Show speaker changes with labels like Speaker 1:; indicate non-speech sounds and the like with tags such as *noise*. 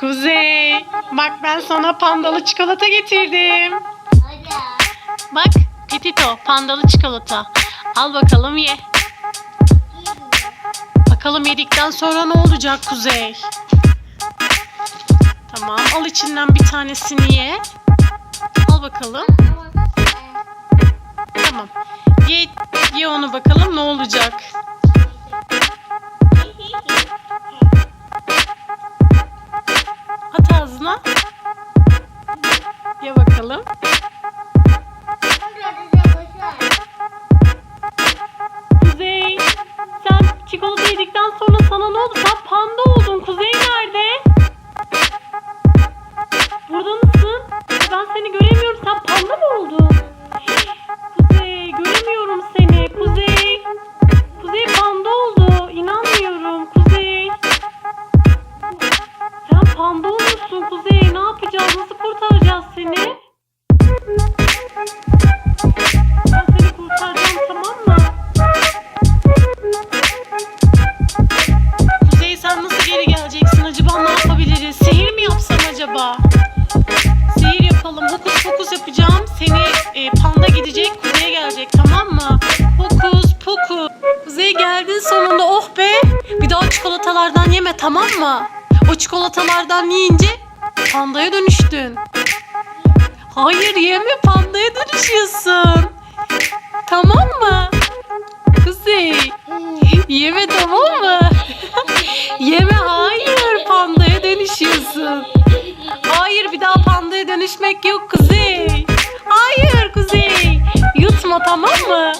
Speaker 1: Kuzey, bak ben sana pandalı çikolata getirdim. Bak, Petito, pandalı çikolata. Al bakalım ye. Bakalım yedikten sonra ne olacak Kuzey? Tamam, al içinden bir tanesini ye. Al bakalım. Tamam. Ye, ye onu bakalım ne olacak. Ye bakalım. Kuzey, sen çikolata yedikten sonra sana ne oldu? Sen panda oldun. Kuzey nerede? Burada mısın? Ben seni göremiyorum. Sen panda mı oldun? Kuzey, göremiyorum seni. Kuzey. Kuzey panda oldu. İnanmıyorum. Kuzey. Sen panda olmuşsun Kuzey. Acaba? Sihir yapalım. Hokus pokus yapacağım. Seni e, panda gidecek, Kuzey gelecek tamam mı? Hokus pokus. Kuzey geldin sonunda. Oh be. Bir daha çikolatalardan yeme tamam mı? O çikolatalardan yiyince pandaya dönüştün. Hayır yeme pandaya dönüşüyorsun. Tamam mı? Kuzey. Yeme tamam mı? *laughs* Yeme Hayır bir daha pandaya dönüşmek yok Kuzey. Hayır Kuzey. Yutma tamam mı?